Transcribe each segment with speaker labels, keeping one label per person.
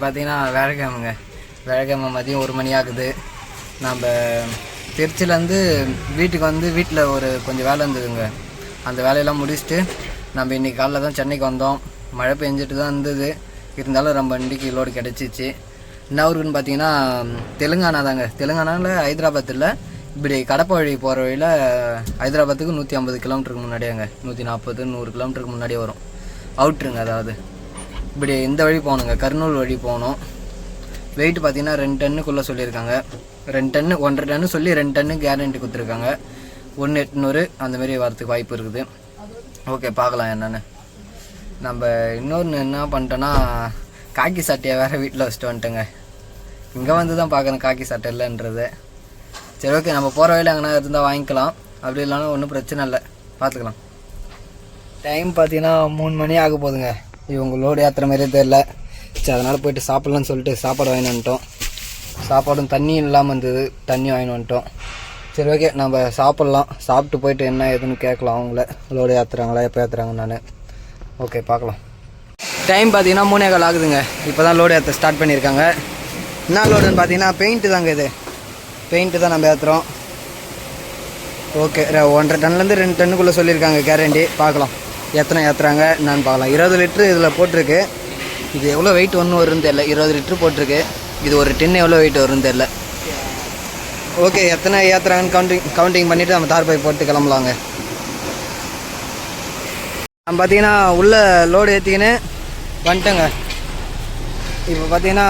Speaker 1: பார்த்தீங்கன்னா வேலைக்கிழமைங்க வேலைக்கிழமை மதியம் ஒரு மணி ஆகுது. நம்ம திருச்சியிலேருந்து வீட்டுக்கு வந்து வீட்டில் ஒரு கொஞ்சம் வேலை இருந்ததுங்க. அந்த வேலையெல்லாம் முடிச்சுட்டு நம்ம இன்னைக்கு காலைல தான் சென்னைக்கு வந்தோம். மழை பெஞ்சிட்டு தான் இருந்தது. இருந்தாலும் ரொம்ப வண்டிக்கு லோடு கிடச்சிச்சு. என்ன ஊருக்குன்னு பார்த்தீங்கன்னா தெலுங்கானா தாங்க. தெலுங்கானாவில் ஹைதராபாத் இல்லை இப்படி கடப்பா வழி போகிற வழியில் ஹைதராபாத்துக்கு நூற்றி ஐம்பது கிலோமீட்டருக்கு முன்னாடியாங்க. நூற்றி நாற்பது நூறு கிலோமீட்டருக்கு முன்னாடியே வரும். அவுட்ருங்க அதாவது. இப்படி இந்த வழி போகணுங்க. கர்னூல் வழி போகணும். வெயிட் பார்த்தீங்கன்னா ரெண்டு டன்னுக்குள்ளே சொல்லியிருக்காங்க. ரெண்டு டன்னு ஒன்றரை டன்னு சொல்லி ரெண்டு டன்னு கேரண்டி கொடுத்துருக்காங்க. ஒன்று எட்நூறு அந்த வரத்துக்கு வாய்ப்பு இருக்குது. ஓகே பார்க்கலாம் என்னென்னு. நம்ம இன்னொன்று என்ன பண்ணிட்டோன்னா காக்கி சட்டையை வேறு வீட்டில் வச்சுட்டு வந்துட்டேங்க. இங்கே வந்து தான் பார்க்குறேன் காக்கி சட்டை இல்லைன்றது. சரி ஓகே நம்ம போகிற வழியில் எங்கன்னா இருந்தால் வாங்கிக்கலாம். அப்படி இல்லைன்னா ஒன்றும் பிரச்சனை இல்லை. பார்த்துக்கலாம். டைம் பார்த்தீங்கன்னா மூணு மணி ஆக போகுதுங்க. இவங்க லோடு ஏற்றுற மாதிரியே தெரில சரி அதனால் போயிட்டு சாப்பிட்லான்னு சொல்லிட்டு சாப்பாடு வாங்கி வந்துட்டோம். சாப்பாடும் தண்ணியும் இல்லாமல் இருந்தது. தண்ணி வாங்கி வந்துட்டோம். சரி ஓகே நம்ம சாப்பிட்லாம். சாப்பிட்டு போயிட்டு என்ன ஏதுன்னு கேட்கலாம் அவங்கள. லோடு ஏற்றுறாங்களா எப்போ ஏற்றுறாங்க நான். ஓகே பார்க்கலாம். டைம் பார்த்தீங்கன்னா மூணே கால் ஆகுதுங்க. இப்போ தான் லோடு ஏற்ற ஸ்டார்ட் பண்ணியிருக்காங்க. என்ன லோடுன்னு பார்த்தீங்கன்னா பெயிண்ட்டு தாங்க இது. பெயிண்ட்டு தான் நம்ம ஏற்றுறோம் ஓகே ஒன்றரை டன்லேருந்து ரெண்டு டன்னுக்குள்ளே சொல்லியிருக்காங்க கேரண்டி பார்க்கலாம். எத்தனை ஏற்றுறாங்க என்னன்னு பார்க்கலாம். இருபது லிட்ரு இதில் போட்டிருக்கு. இது எவ்வளோ வெயிட் ஒன்றும் வரும்னு தெரில இருபது லிட்ரு போட்டிருக்கு. இது ஒரு டின் எவ்வளோ வெயிட் வரும்னு தெரில ஓகே எத்தனை ஏற்றுறாங்கன்னு கவுண்டிங் கவுண்டிங் பண்ணிவிட்டு நம்ம தார் பை போட்டு கிளம்பலாங்க. நம்ம பார்த்தீங்கன்னா உள்ளே லோடு ஏற்றிக்கின்னு வந்துட்டேங்க. இப்போ பார்த்தீங்கன்னா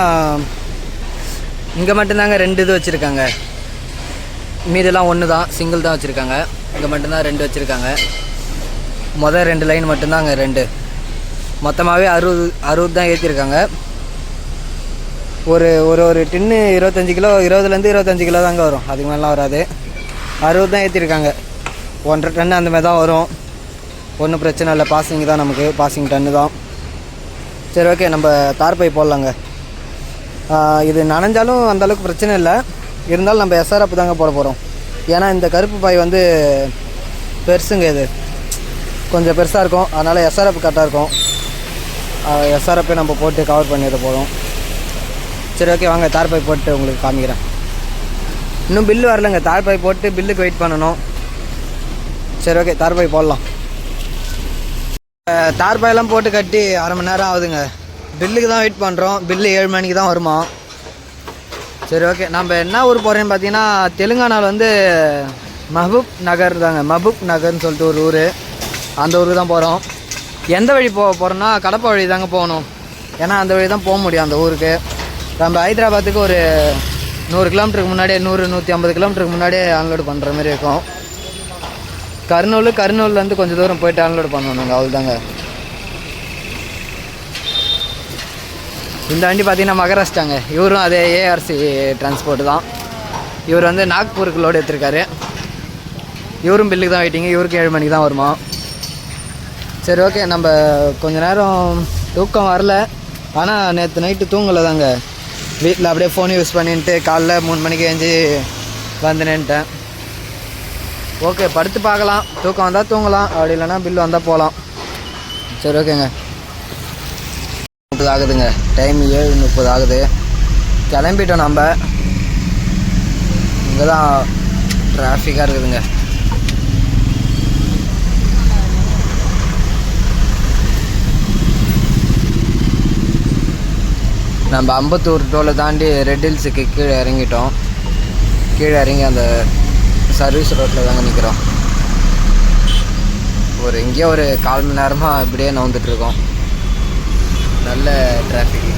Speaker 1: இங்கே மட்டும்தாங்க ரெண்டு இது வச்சுருக்காங்க. மீதெல்லாம் ஒன்று தான் சிங்கிள் தான் வச்சுருக்காங்க. இங்கே மட்டும்தான் ரெண்டு வச்சுருக்காங்க. மொதல் ரெண்டு லைன் மட்டும்தாங்க ரெண்டு. மொத்தமாகவே அறுபது அறுபது தான் ஏற்றிருக்காங்க ஒரு ஒரு ஒரு டின்னு இருபத்தஞ்சி கிலோ இருபதுலேருந்து இருபத்தஞ்சி கிலோ தாங்க வரும். அதுக்கு மேலாம் வராது. அறுபது தான் ஏற்றிருக்காங்க ஒன்றரை டன் அந்தமாதிரி தான் வரும். ஒன்றும் பிரச்சனை இல்லை. பாசிங் தான் நமக்கு. பாசிங் டன்னு தான். சரி ஓகே நம்ம தார்பை போடலாங்க. இது நனைஞ்சாலும் அந்தளவுக்கு பிரச்சனை இல்லை. இருந்தாலும் நம்ம எஸ்ஆர்எப் தாங்க போட போகிறோம் ஏன்னா இந்த கருப்பு பாய் வந்து பெருசுங்க இது. கொஞ்சம் பெருசாக இருக்கும். அதனால் எஸ்ஆர்எஃப் கரெக்டாக இருக்கும். எஸ்ஆர்எப்பே நம்ம போட்டு கவர் பண்ணிட்டு போகிறோம் சரி ஓகே வாங்க தார்பாய் போட்டு உங்களுக்கு காமிக்கிறேன். இன்னும் பில்லு வரலங்க. தார்பாய் போட்டு பில்லுக்கு வெயிட் பண்ணணும். சரி ஓகே தார்பாய் போடலாம். தார்பாயெல்லாம் போட்டு கட்டி அரை மணி நேரம் ஆகுதுங்க. பில்லுக்கு தான் வெயிட் பண்ணுறோம் பில்லு ஏழு மணிக்கு தான் வருமா? சரி ஓகே நம்ம என்ன ஊர் போகிறேன்னு பார்த்தீங்கன்னா தெலுங்கானாவில் வந்து மஹபூப் நகர் தாங்க. மஹபூப் நகர்னு சொல்லிட்டு ஒரு ஊர். அந்த ஊருக்கு தான் போகிறோம் எந்த வழி போக போகிறோன்னா கடப்பா வழி தாங்க போகணும். ஏன்னா அந்த வழி தான் போக முடியும் அந்த ஊருக்கு. நம்ம ஹைதராபாத்துக்கு ஒரு நூறு கிலோமீட்டருக்கு முன்னாடியே நூறு நூற்றி ஐம்பது கிலோமீட்டருக்கு முன்னாடியே அன்லோடு பண்ணுற மாதிரி இருக்கும். கர்னூல் கர்னூல்லேருந்து கொஞ்சம் தூரம் போயிட்டு அன்லோடு நாங்கள் அவ்வளோதாங்க இந்த வண்டி பார்த்தீங்கன்னா மகாராஷ்டிராங்க. இவரும் அதே ஏஆர்சி டிரான்ஸ்போர்ட் தான். இவர் வந்து நாக்பூருக்கு லோடு எடுத்திருக்காரு. இவரும் பில்லுக்கு தான் வெயிட்டிங்க இவருக்கு ஏழு மணிக்கு தான் வருமா சரி ஓகே நம்ம கொஞ்ச நேரம் தூக்கம் வரல. ஆனால் நேற்று நைட்டு தூங்கலை தாங்க வீட்டில் அப்படியே ஃபோன் யூஸ் பண்ணிட்டு காலைல மூணு மணிக்கு எழுஞ்சி வந்து நின்ட்டேன் ஓகே படுத்து பார்க்கலாம். தூக்கம் வந்தால் தூங்கலாம். அப்படி இல்லைன்னா பில் வந்தால் போகலாம் சரி ஓகேங்க முப்பது ஆகுதுங்க. டைம் ஏழு முப்பது ஆகுது. கிளம்பிட்டோம் நம்ம. இங்கே தான் டிராஃபிக்காக இருக்குதுங்க. நம்ம அம்பத்தூர் டோலை தாண்டி ரெட் ஹில்ஸுக்கு கீழே இறங்கிட்டோம். கீழே இறங்கி அந்த சர்வீஸ் ரோட்டில் தாங்க நிற்கிறோம் ஒரு இங்கேயே ஒரு கால் மணி நேரமாக இப்படியே நவுந்துட்டு இருக்கோம் நல்ல டிராஃபிக்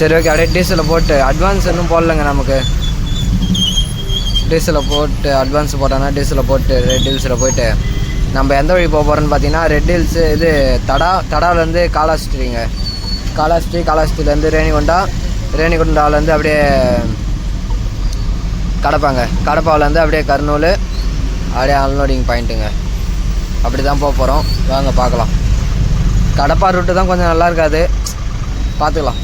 Speaker 1: சரி ஓகே அப்படியே டீசலை போட்டு அட்வான்ஸ் இன்னும் போடலங்க நமக்கு. டீசலை போட்டு அட்வான்ஸ் போட்டோன்னா டீசலை போட்டு ரெட் ஹில்ஸில் போயிட்டு நம்ம எந்த வழி போக போகிறோன்னு பார்த்தீங்கன்னா ரெட் ஹில்ஸு இது தடா தடாலேருந்து காலாஸ்ட்ரிங்க காலாஸ்ட்ரி காலாஸ்ட்ரிலேருந்து ரேணிகுண்டா ரேணிகுண்டாவிலேருந்து அப்படியே கடப்பாங்க. கடப்பாவிலேருந்து அப்படியே கர்னூல் அப்படியே அன்லோடிங் பாயிண்ட்டுங்க அப்படி தான் போக போகிறோம் வாங்க பார்க்கலாம். கடப்பா ரூட்டு தான் கொஞ்சம் நல்லா இருக்காது. பார்த்துக்கலாம்.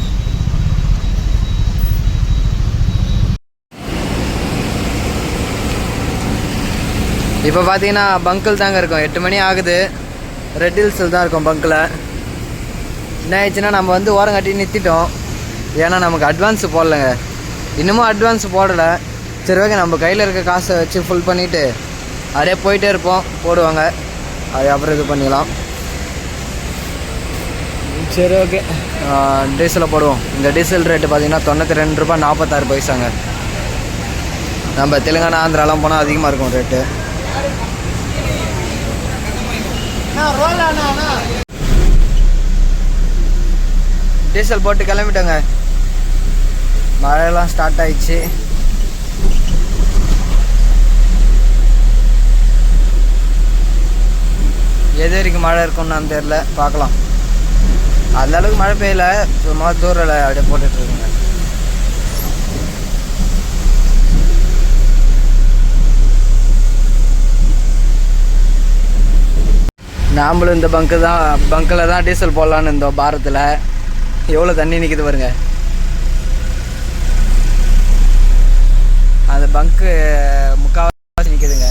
Speaker 1: இப்போ பார்த்தீங்கன்னா பங்கிள் தாங்க இருக்கும். எட்டு மணி ஆகுது. ரெட் ஹில்ஸில் தான் இருக்கோம் பங்க்கில் என்ன ஆயிடுச்சுன்னா நம்ம வந்து ஓரம் கட்டி நிறுத்திட்டோம். ஏன்னா நமக்கு அட்வான்ஸ் போடலைங்க. இன்னமும் அட்வான்ஸ் போடலை. சரி ஓகே நம்ம கையில் இருக்க காசை வச்சு ஃபுல் பண்ணிவிட்டு அப்படியே போயிட்டே இருப்போம். போடுவாங்க. அது அப்புறம் இது பண்ணிக்கலாம் சரி ஓகே டீசலை போடுவோம். இந்த டீசல் ரேட்டு பார்த்தீங்கன்னா தொண்ணூற்றி ரெண்டு ரூபாய் நாற்பத்தாறு பைசாங்க. நம்ம தெலுங்கானா ஆந்திராலாம் போனால் அதிகமாக இருக்கும் ரேட்டு டீசல் போட்டு கிளம்பிட்டோங்க. மழையெல்லாம் ஸ்டார்ட் ஆயிடுச்சு. எது வரைக்கும் மழை இருக்கும்னு தெரில பார்க்கலாம். அந்த அளவுக்கு மழை பெய்யல. சும்மா தூரில் அப்படியே போட்டுட்டு இருக்குங்க நாமளும் இந்த பங்கு தான் பங்க்கில் தான் டீசல் போடலான்னு இருந்தோம் பாரத்தில். எவ்வளோ தண்ணி நிற்கிது பாருங்க. அந்த பங்கு முக்கால்வாசி நிற்கிதுங்க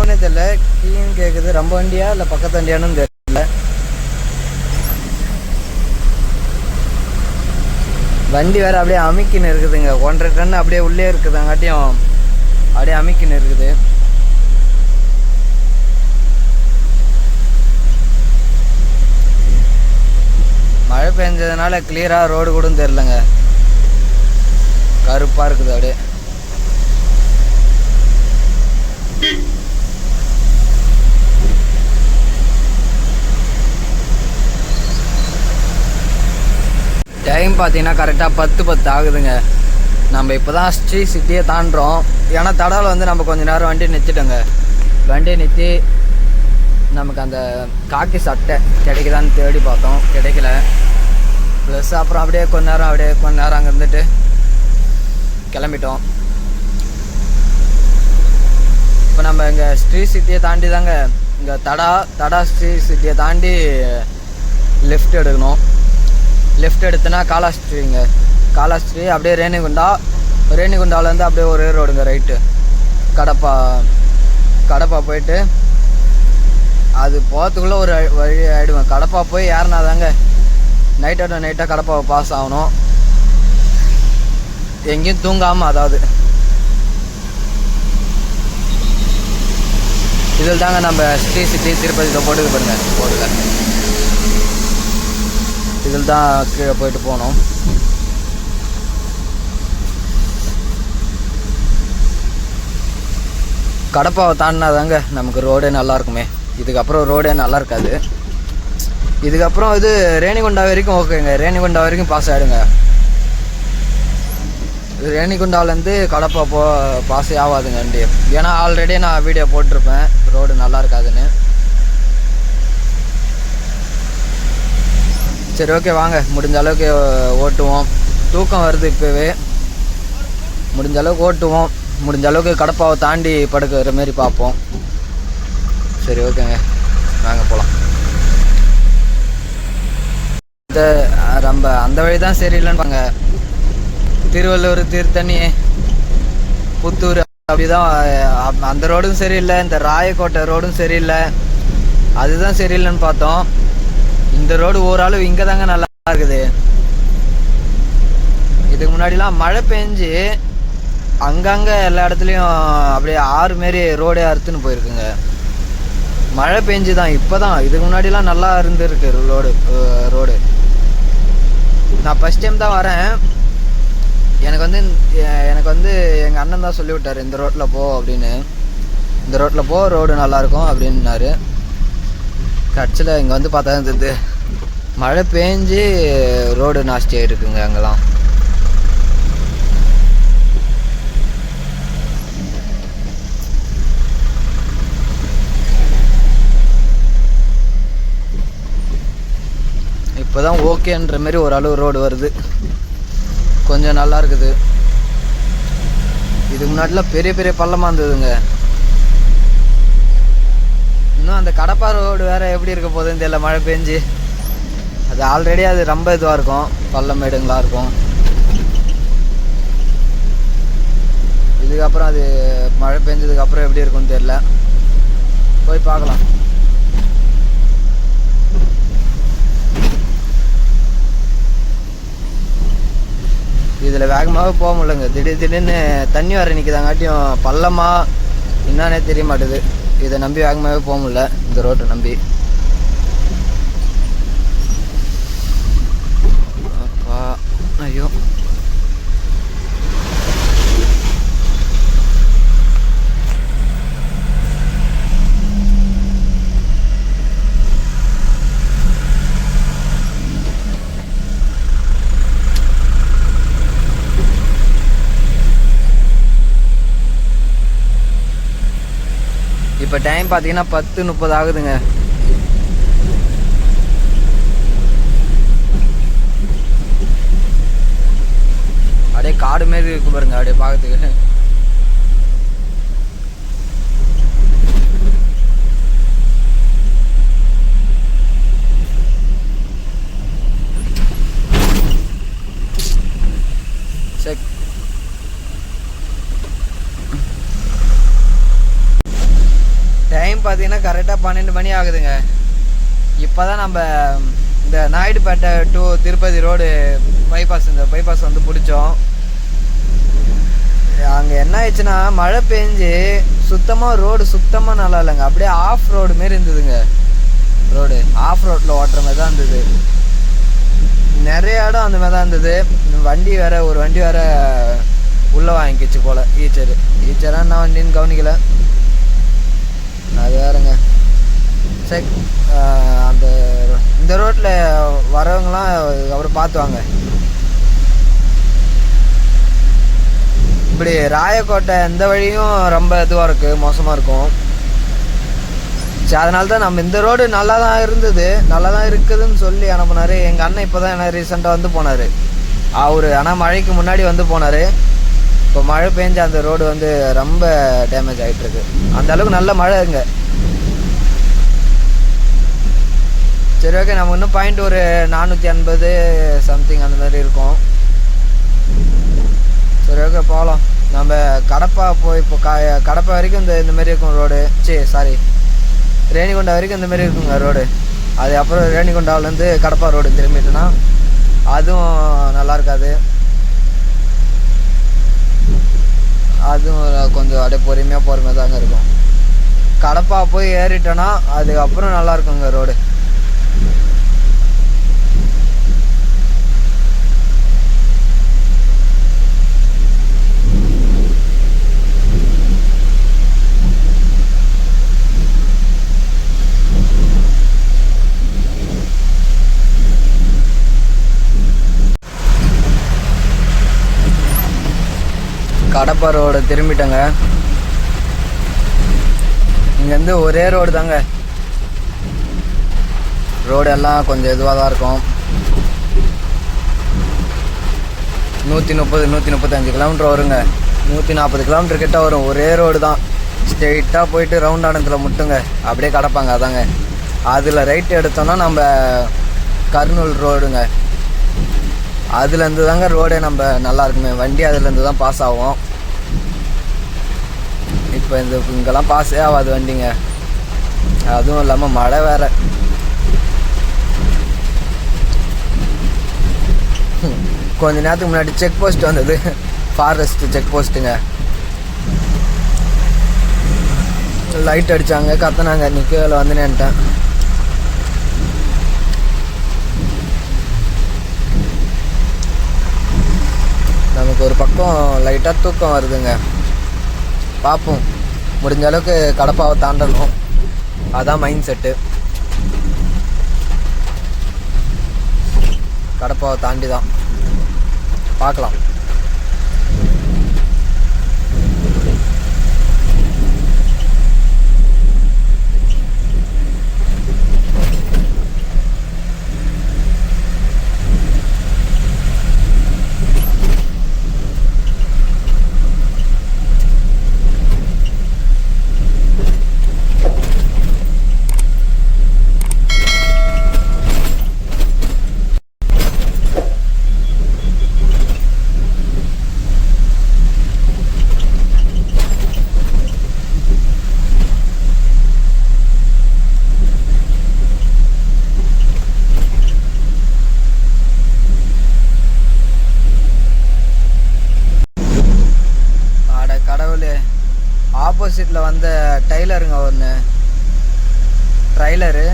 Speaker 1: என்ன தெரியல. கீழ் கேட்குது ரொம்ப வண்டியா இல்லை பக்கத்து வண்டியானு தெரியல. வண்டி வேற அப்படியே அமைக்கின்னு இருக்குதுங்க. ஒன்றரை டன் அப்படியே உள்ளே இருக்குதுங்காட்டியும் அப்படியே அமைக்கின்னு இருக்குது. மழை பெஞ்சதுனால கிளியராக ரோடு கூட தெரிலங்க கருப்பாக இருக்குது அப்படியே. டைம் பார்த்தீங்கன்னா கரெக்டாக பத்து பத்து ஆகுதுங்க. நம்ம இப்போ தான் ஸ்ரீ சிட்டியை தாண்டுறோம். ஏன்னா தடாவில் வந்து நம்ம கொஞ்ச நேரம் வண்டி நிறுத்திட்டோங்க. வண்டியை நிறுத்தி நமக்கு அந்த காக்கி சட்டை கிடைக்குதான்னு தேடி பார்த்தோம். கிடைக்கல. ப்ளஸ் அப்புறம் அப்படியே கொஞ்ச நேரம் அப்படியே கொஞ்ச நேரம் அங்கே இருந்துட்டு கிளம்பிட்டோம். இப்போ நம்ம இங்கே ஸ்ரீ சிட்டியை தாண்டி தாங்க இங்கே தடா தடா ஸ்ரீ சிட்டியை தாண்டி லெஃப்ட் எடுக்கணும். லெஃப்ட் எடுத்தனா காலாஸ்ட்ரிங்க. காலாஸ்ட்ரி அப்படியே ரேணிகுண்டா. ரேணிகுண்டாவிலேருந்து அப்படியே ஒரே ரோடுங்க ரைட்டு கடப்பா கடப்பா போயிட்டு அது போகிறதுக்குள்ளே ஒரு வழி ஆகிடுவேன் கடப்பா போய் ஏறினாதாங்க. நைட்டோட நைட்டாக கடப்பாவை பாஸ் ஆகணும். எங்கேயும் தூங்காமல் அதாவது. இதில் தாங்க நம்ம ஸ்ரீ சிட்டி திருப்பதியில் போட்டுக்கு பாருங்க. போடுங்க இதில் தான் கீழே போயிட்டு போனோம் கடப்பாவை தாண்டினாதாங்க நமக்கு ரோடே நல்லா இருக்குமே இதுக்கப்புறம் ரோடே நல்லா இருக்காது இதுக்கப்புறம் இது ரேணிகுண்டா வரைக்கும் ஓகேங்க. ரேணிகுண்டா வரைக்கும் பாஸ் ஆகிடுங்க ரேணிகுண்டாவிலேருந்து கடப்பா போ பாஸே ஆகாதுங்க வண்டி. ஏன்னா ஆல்ரெடி நான் வீடியோ போட்டிருப்பேன். ரோடு நல்லா இருக்காதுன்னு சரி ஓகே வாங்க. முடிஞ்ச அளவுக்கு ஓட்டுவோம். தூக்கம் வருது இப்போவே. முடிஞ்ச அளவுக்கு ஓட்டுவோம். முடிஞ்ச அளவுக்கு கடப்பாவை தாண்டி படுக்கிற மாரி பார்ப்போம். சரி ஓகேங்க. வாங்க போகலாம் இந்த நம்ம அந்த வழி தான் சரியில்லைன்னு திருவள்ளூர் திருத்தணி புத்தூர் அப்படிதான் அந்த ரோடும் சரியில்லை இந்த ராயக்கோட்டை ரோடும் சரியில்லை. அதுதான் சரியில்லைன்னு பார்த்தோம். இந்த ரோடு ஓரளவு இங்கே தாங்க நல்லா இருக்குது. இதுக்கு முன்னாடிலாம் மழை பெஞ்சு அங்கங்கே எல்லா இடத்துலையும் அப்படியே ஆறு மாரி ரோடே அறுத்துன்னு போயிருக்குங்க. மழை பெஞ்சு தான் இப்போ தான் இதுக்கு முன்னாடிலாம் நல்லா இருந்திருக்கு ரோடு ரோடு. நான் ஃபஸ்ட் டைம் தான் வரேன். எனக்கு வந்து எனக்கு வந்து எங்கள் அண்ணன் தான் சொல்லிவிட்டார் இந்த ரோட்டில் போ அப்படின்னு. இந்த ரோட்டில் போ ரோடு நல்லாயிருக்கும் அப்படின்னாரு. கட்சியில் இங்கே வந்து பார்த்தா இருந்தது மழை பெஞ்சு ரோடு நாஸ்தி ஆகிருக்குங்க அங்கெல்லாம். இப்போ தான் ஓகேன்ற மாதிரி ஓரளவு ரோடு வருது. கொஞ்சம் நல்லா இருக்குது. இதுக்கு முன்னாடிலாம் பெரிய பெரிய பள்ளமாக இருந்ததுங்க. இன்னும் அந்த கடப்பா ரோடு வேறு எப்படி இருக்க போகுதுன்னு தெரியல மழை பெஞ்சு. அது ஆல்ரெடி அது ரொம்ப இதுவாக இருக்கும். பள்ளமேடுங்களாக இருக்கும். இதுக்கப்புறம் அது மழை பெஞ்சதுக்கு அப்புறம் எப்படி இருக்கும்னு தெரியல. போய் பார்க்கலாம். இதில் வேகமாக போக முடியலங்க. திடீர் திடீர்னு தண்ணி வர நிற்கிதாங்காட்டியும் பள்ளமா என்னன்னே தெரிய மாட்டுது. இதை நம்பி வேகமாகவே போக முடில இந்த ரோட்டை நம்பி. அப்பா ஐயோ இப்போ டைம் பார்த்தீங்கன்னா பத்து முப்பது ஆகுதுங்க. அப்படியே காடு மாரி இருக்கு பாருங்க அப்படியே பார்க்கறதுக்கு சரி டைம் பார்த்தீங்கன்னா கரெக்டாக பன்னெண்டு மணி ஆகுதுங்க. இப்போ தான் நம்ம இந்த Naidupeta to Tirupati road bypass இந்த பைபாஸ் வந்து பிடிச்சோம். அங்கே என்ன ஆயிடுச்சுன்னா மழை பெஞ்சு சுத்தமாக ரோடு சுத்தமாக நல்லா இல்லைங்க. அப்படியே ஆஃப் ரோடு மாரி இருந்ததுங்க. ரோடு ஆஃப் ரோட்டில் ஓட்டுற மாதிரி தான் இருந்தது. நிறைய இடம் அந்த மாதிரி தான் இருந்தது. வண்டி வேற ஒரு வண்டி வேற உள்ளே வாங்கிக்கிச்சு போல். ஈச்சர். ஈச்சராக என்ன வண்டின்னு கவனிக்கலை. வேறங்க. சரி அந்த இந்த ரோட்டில் வரவங்களாம் அப்புறம் பார்த்துவாங்க இப்படி ராயக்கோட்டை இந்த வழியும் ரொம்ப இதுவாக இருக்குது மோசமாக இருக்கும். சரி அதனால தான் நம்ம இந்த ரோடு நல்லா தான் இருந்தது நல்லா தான் இருக்குதுன்னு சொல்லி அனுப்புனார். எங்கள் அண்ணன் இப்போ தான் என்ன ரீசெண்டாக வந்து போனார். அவர் ஆனால் மழைக்கு முன்னாடி வந்து போனார். இப்போ மழை பெஞ்சு அந்த ரோடு வந்து ரொம்ப டேமேஜ் ஆகிட்டுருக்கு அந்த அளவுக்கு நல்ல மழை இங்க சரி ஓகே நம்ம இன்னும் பாயிண்ட் ஒரு நானூற்றி ஐம்பது சம்திங் அந்த மாதிரி இருக்கும். சரி ஓகே போகலாம் நம்ம கடப்பா போய் இப்போ க கடப்பா வரைக்கும் இந்த இந்த மாதிரி இருக்கும் ரோடு சரி சாரி ரேணிகுண்டா வரைக்கும் இந்த மாதிரி இருக்குங்க ரோடு அது அப்புறம் ரேணிகுண்டாவிலேருந்து கடப்பா ரோடு திரும்பிட்டுனா அதுவும் நல்லா இருக்காது. அதுவும் கொஞ்சம் அப்படியே பொறுமையாக போகிற மாதிரி தாங்க இருக்கும். கடப்பா போய் ஏறிட்டோன்னா அதுக்கப்புறம் நல்லா இருக்குங்க ரோடு கடப்பா ரோடு திரும்பிட்டேங்க. இங்கேருந்து ஒரே ரோடு தாங்க. ரோடு எல்லாம் கொஞ்சம் இதுவாக தான் இருக்கும். நூற்றி முப்பது நூற்றி முப்பத்தஞ்சு கிலோமீட்டர் வருங்க. நூற்றி நாற்பது கிலோமீட்டர் கிட்ட வரும். ஒரே ரோடு தான். ஸ்ட்ரெயிட்டாக போயிட்டு ரவுண்ட் ஆனத்தில் முட்டுங்க. அப்படியே கிடப்பாங்க அதாங்க. அதில் ரைட் எடுத்தோன்னா நம்ம கர்னூல் ரோடுங்க. அதுலேருந்து தாங்க ரோடே நம்ம நல்லா இருக்குமே. வண்டி அதுலேருந்து தான் பாஸ் ஆகும். இப்போ இந்த இங்கெல்லாம் பாஸே ஆகாது வண்டிங்க. அதுவும் இல்லாமல் மழை வேற. கொஞ்ச நேரத்துக்கு முன்னாடி செக் போஸ்ட் வந்தது. ஃபாரஸ்ட் செக் போஸ்ட்டுங்க லைட் அடித்தாங்க கத்தினாங்க நிற்கல வந்து நின்ட்டேன் நமக்கு ஒரு பக்கம் லைட்டாக தூக்கம் வருதுங்க. பார்ப்போம் முடிஞ்ச அளவுக்கு கடப்பாவை தாண்டணும். அதான் மைண்ட் செட்டு கடப்பாவை தாண்டி தான் பார்க்கலாம். ஆப்போசிட்டில் வந்த டைலருங்க ஒன்று ட்ரைலரு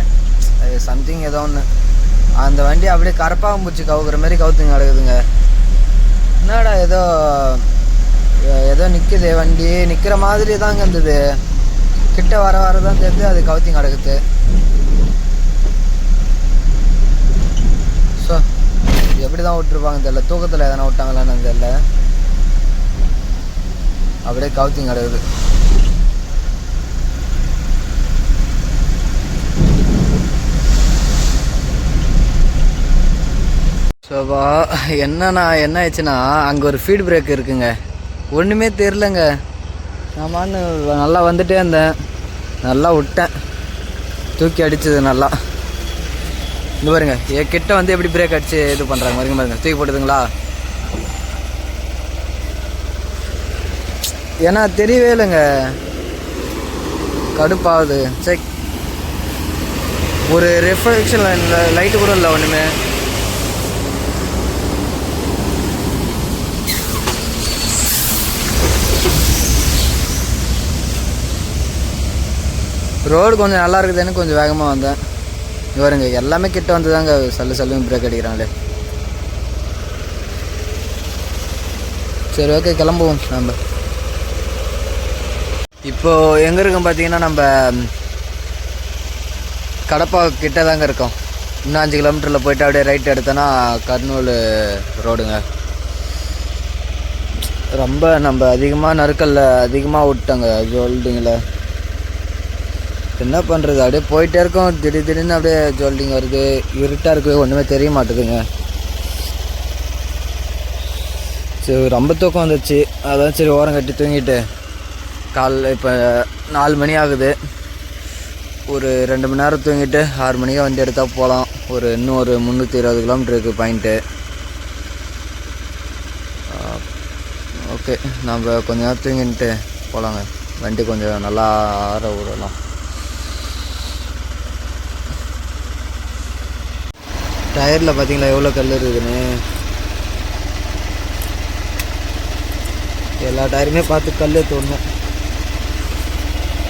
Speaker 1: சம்திங் ஏதோ ஒன்று அந்த வண்டி அப்படியே கரப்பாம்பூச்சி கவுக்குற மாதிரி கவுத்துங்க கிடக்குதுங்க என்னடா ஏதோ ஏதோ நிற்குது வண்டி நிற்கிற மாதிரி தாங்க இருந்தது. கிட்ட வர வர தான் தெரிஞ்சு அது கவுத்திங் கிடக்குது. ஸோ எப்படி தான் விட்டுருப்பாங்க தெரியல. தூக்கத்தில் எதனா விட்டாங்களான்னு தெரியல. அப்படியே கவுத்திங் கிடக்குது. ஸோபா என்னண்ணா என்ன ஆயிடுச்சுன்னா அங்கே ஒரு ஃபீட் பிரேக் இருக்குங்க. ஒன்றுமே தெரிலங்க ஆமான்னு நல்லா வந்துட்டே இருந்தேன். நல்லா விட்டேன். தூக்கி அடிச்சது நல்லா. இது பாருங்க என் கிட்ட வந்து எப்படி பிரேக் அடிச்சு இது பண்ணுறாங்க பாருங்க பாருங்க. தூக்கி போட்டுதுங்களா? ஏன்னா தெரியவே இல்லைங்க. கடுப்பாகுது. சரி ஒரு ரெஃப்ளெக்ஷன் லைட்டு கூட இல்லை ஒன்றுமே ரோடு கொஞ்சம் நல்லா இருக்குதுன்னு கொஞ்சம் வேகமாக வந்தேன். இவருங்க பாருங்க எல்லாமே கிட்ட வந்து தாங்க சல்லு சல்லுன்னு பிரேக் அடிக்கிறாங்களே. சரி ஓகே கிளம்புவோம் நம்ம. இப்போ எங்கே இருக்கோம் பார்த்தீங்கன்னா நம்ம கடப்பா கிட்ட தாங்க இருக்கோம். இன்னும் அஞ்சு கிலோமீட்டரில் போயிட்டு அப்படியே ரைட் எடுத்தோன்னா கர்னூல் ரோடுங்க. ரொம்ப நம்ம அதிகமாக நறுக்கல்ல அதிகமாக விட்டோங்க ஜோல்டிங்கில் என்ன பண்ணுறது அப்படியே போயிட்டே இருக்கோம். திடீர் திடீர்னு அப்படியே ஜோல்டிங் வருது. இருட்டாக இருக்குது. ஒன்றுமே தெரிய மாட்டுதுங்க சரி ரொம்ப தூக்கம் வந்துச்சு அதான் சரி ஓரம் கட்டி தூங்கிட்டு காலைல இப்போ நாலு மணி ஆகுது. ஒரு ரெண்டு மணி நேரம் தூங்கிட்டு ஆறு மணிக்கு வண்டி எடுத்தால் போகலாம் ஒரு இன்னும் ஒரு முந்நூற்றி இருபது கிலோமீட்டர் இருக்குது பாயிண்ட்டு. ஓகே. நம்ம கொஞ்ச நேரம் தூங்கிட்டு போகலாங்க வண்டி கொஞ்சம் நல்லா ஆற விடலாம். டயரில் பார்த்தீங்களா எவ்வளோ கல் இருக்குதுன்னு? எல்லா டயருமே பார்த்து கல் தோணும்.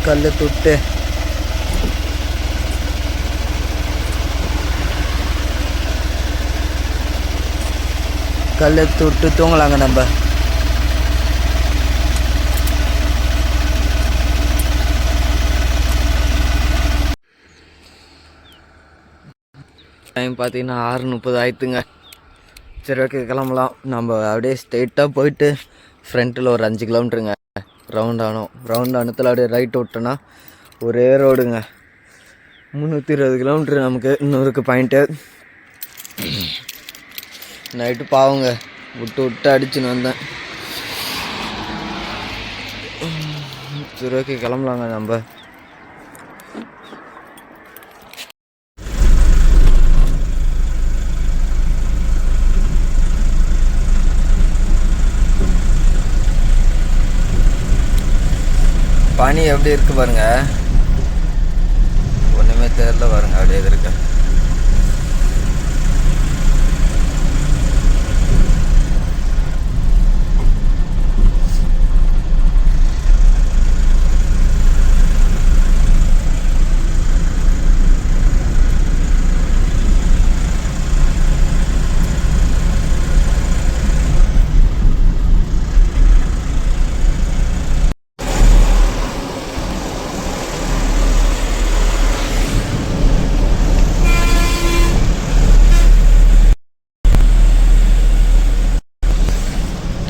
Speaker 1: கல் தொட்டு. கல் தொட்டு தூங்கலாங்க நம்ம. டைம் பார்த்தீங்கன்னா ஆறு முப்பது ஆயிடுத்துங்க. சரி ஓகே கிளம்பலாம். நம்ம அப்படியே ஸ்ட்ரெயிட்டாக போயிட்டு ஃப்ரண்ட்டில் ஒரு அஞ்சு கிலோமீட்டருங்க ரவுண்ட் ஆனோம். ரவுண்ட் ஆனத்தில் அப்படியே ரைட் விட்டோன்னா ஒரே ரோடுங்க முந்நூற்றி இருபது கிலோமீட்ரு நமக்கு இன்னொருக்கு பாயிண்ட்டு நைட்டு பாவங்க. விட்டு விட்டு அடிச்சுன்னு வந்தேன். சரி ஓகே கிளம்பலாங்க நம்ம. பனி எப்படி இருக்கு பாருங்க. ஒண்ணுமே தெரியல பாருங்க அப்படியே இது இருக்கு.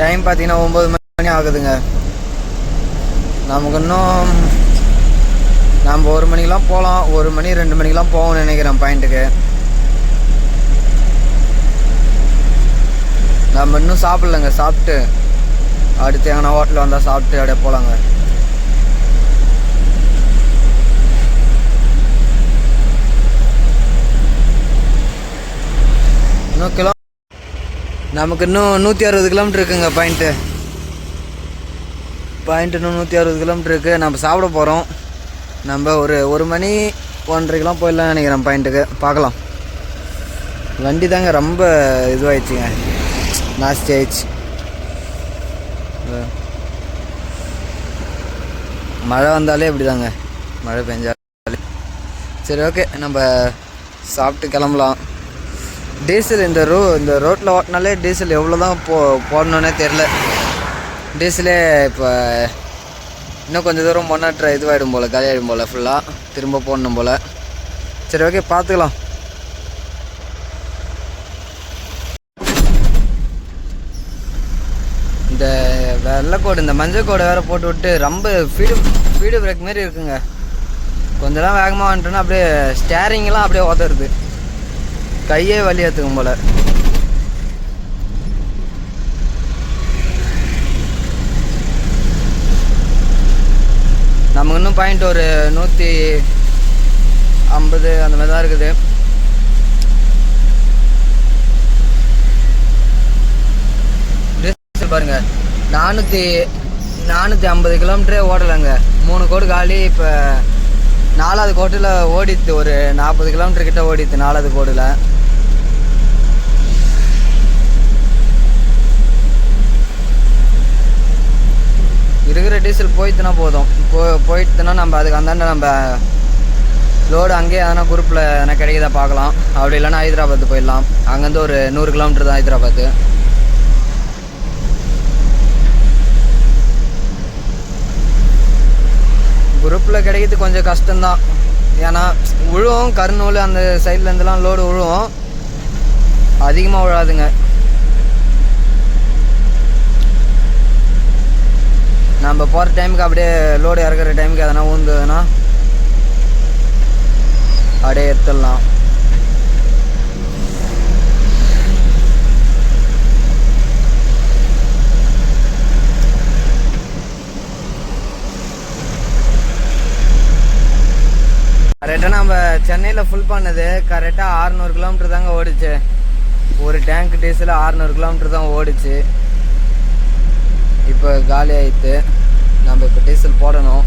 Speaker 1: டைம் பார்த்தீங்கன்னா ஒம்பது மணி ஆகுதுங்க. நமக்கு இன்னும் நம்ம ஒரு மணிக்கெலாம் போகலாம் ஒரு மணி ரெண்டு மணிக்கெலாம் போகணும்னு நினைக்கிறேன் பாயிண்ட்டுக்கு. நம்ம இன்னும் சாப்பிட்லங்க சாப்பிட்டு அடுத்து எங்கன்னா ஹோட்டலில் வந்தால் சாப்பிட்டு அப்படியே போகலாங்க இன்னும் கிலோ நமக்கு இன்னும் நூற்றி அறுபது கிலோமீட்டர் இருக்குங்க பாயிண்ட்டு பாயிண்ட் இன்னும் நூற்றி அறுபது கிலோமீட்டர் இருக்குது நம்ம சாப்பிட போகிறோம் நம்ம ஒரு ஒரு மணி ஒன்றரைக்கெலாம் போயிடலாம் நினைக்கிறேன் பாயிண்ட்டுக்கு பார்க்கலாம். வண்டி தாங்க ரொம்ப இதுவாகிடுச்சுங்க நாஸ்தி ஆயிடுச்சு. மழை வந்தாலே இப்படி தாங்க மழை பெஞ்சாலே சரி ஓகே நம்ம சாப்பிட்டு கிளம்பலாம். டீசல் இந்த ரோ இந்த ரோட்டில் ஓட்டினாலே டீசல் எவ்வளோ தான் போ போடணுன்னே தெரில டீசலே இப்போ இன்னும் கொஞ்சம் தூரம் போனால் இதுவாகிடும் போல் காலியாகிடும் போல் ஃபுல்லாக திரும்ப போடணும் போல். சரி ஓகே பார்த்துக்கலாம் இந்த வெள்ளைக்கோடு இந்த மஞ்சள் கோடு வேறு போட்டு விட்டு ரொம்ப ஃபீடு ஃபீடு பிரேக் மாரி இருக்குங்க. கொஞ்சம் வேகமாக வந்துட்டோன்னா அப்படியே ஸ்டேரிங்லாம் அப்படியே ஓதருது கையே வலி ஏற்றுக்கும் போல். நமக்கு இன்னும் பாயிண்ட் ஒரு நூற்றி ஐம்பது அந்த மாதிரி தான் இருக்குது பாருங்க. நானூற்றி நானூற்றி ஐம்பது கிலோமீட்டரே ஓடலைங்க. மூணு கோடு காலி இப்போ நாலாவது கோட்டில் ஓடித்து ஒரு நாற்பது கிலோமீட்டர் கிட்ட ஓடித்து நாலாவது கோடில். இருக்கிற டீசல் போயிட்டுனா போதும். போ போயிட்டுனா நம்ம அதுக்கு அந்தாண்ட நம்ம லோடு அங்கேயே எதனா குரூப்பில் எதனா கிடைக்குதா பார்க்கலாம். அப்படி இல்லைன்னா ஹைதராபாத் போயிடலாம். அங்கேருந்து ஒரு நூறு கிலோமீட்டர் தான் ஹைதராபாத்து குரூப்பில் கிடைக்கிறது கொஞ்சம் கஷ்டம்தான். ஏன்னா விழுவும் கருநூல் அந்த சைட்லேருந்துலாம் லோடு விழுவும் அதிகமாக விழாதுங்க நம்ம போகிற டைமுக்கு அப்படியே லோடு இறக்குற டைமுக்கு எதனா ஊந்துதுன்னா அப்படியே எடுத்துடலாம். கரெக்டாக நம்ம சென்னையில் ஃபுல் பண்ணது கரெக்டாக ஆறுநூறு கிலோமீட்டர் தாங்க ஓடிச்சு. ஒரு டேங்க் டீசல் ஆறுநூறு கிலோமீட்டர் தான் ஓடிச்சு. இப்போ காலி ஆயிடுத்து நம்ம இப்போ டீசல் போடணும்.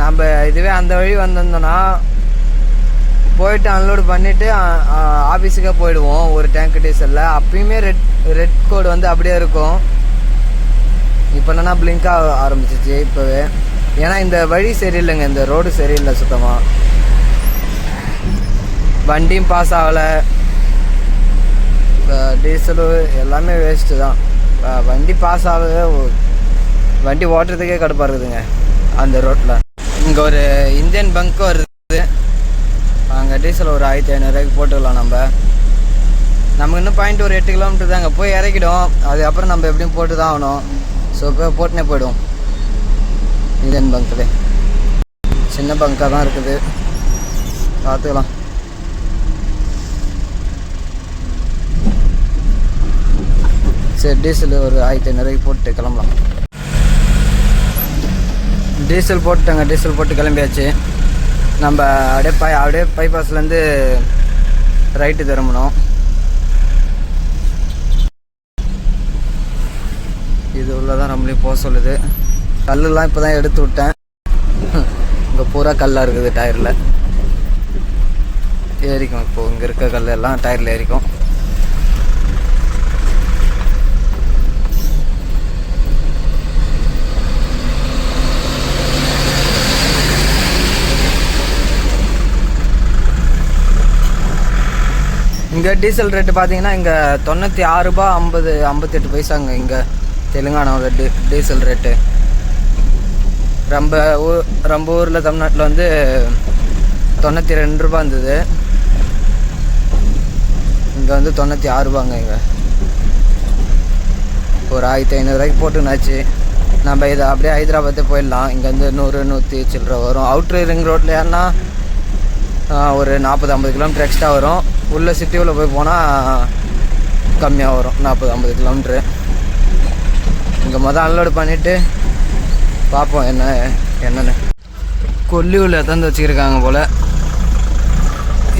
Speaker 1: நம்ம இதுவே அந்த வழி வந்திருந்தோன்னா போயிட்டு அன்லோடு பண்ணிவிட்டு ஆஃபீஸுக்கே போயிடுவோம் ஒரு டேங்க் டீசலில். அப்பயுமே ரெட் ரெட் கோடு வந்து அப்படியே இருக்கும். இப்போ என்னென்னா பிளிங்க் ஆக ஆரம்பிச்சிச்சு இப்போவே. ஏன்னா இந்த வழி சரியில்லைங்க இந்த ரோடு சரியில்லை சுத்தமாக வண்டியும் பாஸ் ஆகலை. டீசலு எல்லாமே வேஸ்ட்டு தான். வண்டி பாஸ் ஆகவே வண்டி ஓட்டுறதுக்கே கடுப்பாக இருக்குதுங்க அந்த ரோட்டில் இங்கே ஒரு இந்தியன் பங்க் வருது. அங்கே டீசல் ஒரு ஆயிரத்தி ஐநூறுரூவாய்க்கு போட்டுக்கலாம் நம்ம. நமக்கு இன்னும் பாயிண்ட் ஒரு எட்டு கிலோமீட்டர் அங்கே போய் இறக்கிடும். அதுக்கப்புறம் நம்ம எப்படியும் போட்டு தான் ஆகணும். ஸோ இப்போ போட்டுனே போயிடும் இந்தியன் பங்க்கில் சின்ன பங்காக தான் இருக்குது. பார்த்துக்கலாம். சரி டீசல் ஒரு ஆயிரத்தி ஐநூறுரூவாய்க்கு போட்டு கிளம்பலாம். டீசல் போட்டுட்டேங்க டீசல் போட்டு கிளம்பியாச்சு. நம்ம அப்படியே பை அப்படியே பைபாஸ்லேருந்து ரைட்டு திரும்பணும். இது உள்ளே தான் நம்மளையும் போக சொல்லுது. கல்லுலாம் இப்போ தான் எடுத்து விட்டேன். இங்கே பூரா கல்லாக இருக்குது டயரில் ஏறிக்கும் இப்போ இங்கே இருக்க கல் எல்லாம் டயரில் ஏறிக்கும். இங்கே டீசல் ரேட்டு பார்த்தீங்கன்னா இங்கே தொண்ணூற்றி ஆறு ரூபா ஐம்பது ஐம்பத்தெட்டு பைசாங்க இங்கே. தெலுங்கானாவோட டீ டீசல் ரேட்டு ரொம்ப ஊர் ரொம்ப ஊரில் தமிழ்நாட்டில் வந்து தொண்ணூற்றி ரெண்டு ரூபா இருந்தது. இங்கே வந்து தொண்ணூற்றி ஆறு ரூபாங்க இங்கே. ஒரு ஆயிரத்தி ஐநூறுரூவாய்க்கு போட்டுனாச்சு. நம்ம இதை அப்படியே ஹைதராபாத்தே போயிடலாம். இங்கேருந்து நூறு நூற்றி சில்லற வரும். அவுட்ரு ரிங் ரோட்டில் ஏன்னா ஒரு நாற்பது ஐம்பது கிலோமீட்டர் எக்ஸ்ட்ரா வரும். உள்ள சிட்டிக்குள்ளே போய் போனால் கம்மியாக வரும். நாற்பது ஐம்பது கிலோமீட்ரு இங்கே மொதல் அன்லோடு பண்ணிவிட்டு பார்ப்போம் என்ன என்னென்னு. கொல்லியூரில் எத்தந்து வச்சுருக்காங்க போல்.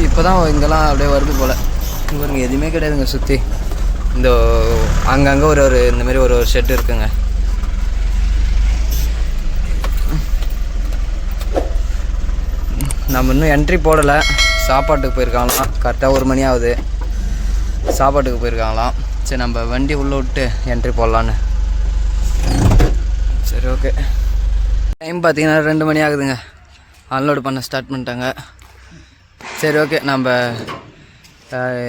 Speaker 1: இப்போ தான் இங்கெல்லாம் அப்படியே வருது போல். இங்கே எதுவுமே கிடையாதுங்க சுற்றி இந்த அங்கங்கே ஒரு ஒரு இந்தமாரி ஒரு ஒரு ஷெட்டு இருக்குங்க. நம்ம இன்னும் என்ட்ரி போடலை. சாப்பாட்டுக்கு போயிருக்காங்களாம். கரெக்டாக ஒரு மணி ஆகுது. சாப்பாட்டுக்கு போயிருக்காங்களாம். சரி நம்ம வண்டி உள்ளே விட்டு என்ட்ரி போடலான்னு. சரி ஓகே டைம் பார்த்தீங்கன்னா ரெண்டு மணி ஆகுதுங்க. அன்லோடு பண்ண ஸ்டார்ட் பண்ணிட்டாங்க. சரி ஓகே நம்ம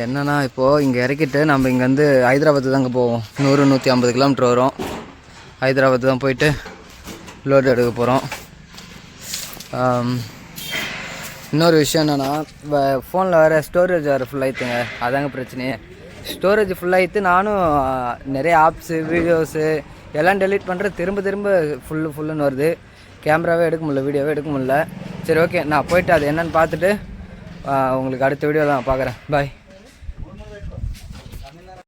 Speaker 1: என்னென்னா இப்போது இங்கே இறக்கிட்டு நம்ம இங்கேருந்து ஹைதராபாத்து தாங்க போவோம். நூறு நூற்றி ஐம்பது கிலோமீட்டர் வரும். ஹைதராபாத்து தான் போயிட்டு லோடு எடுக்க போகிறோம் இன்னொரு விஷயம் என்னென்னா ஃபோனில் வேறு ஸ்டோரேஜ் வேறு ஃபுல் அதாங்க பிரச்சனையே. ஸ்டோரேஜ் ஃபுல்லாகிட்டு ஆயிடுத்து நானும் நிறைய ஆப்ஸு வீடியோஸு எல்லாம் டெலீட் பண்ணுறேன் திரும்ப திரும்ப ஃபுல்லு ஃபுல்லுன்னு வருது. கேமராவே எடுக்க முடியல வீடியோவே எடுக்க முடியல. சரி ஓகே நான் போயிட்டு அது என்னென்னு பார்த்துட்டு உங்களுக்கு அடுத்த வீடியோ தான் பார்க்குறேன். பாய்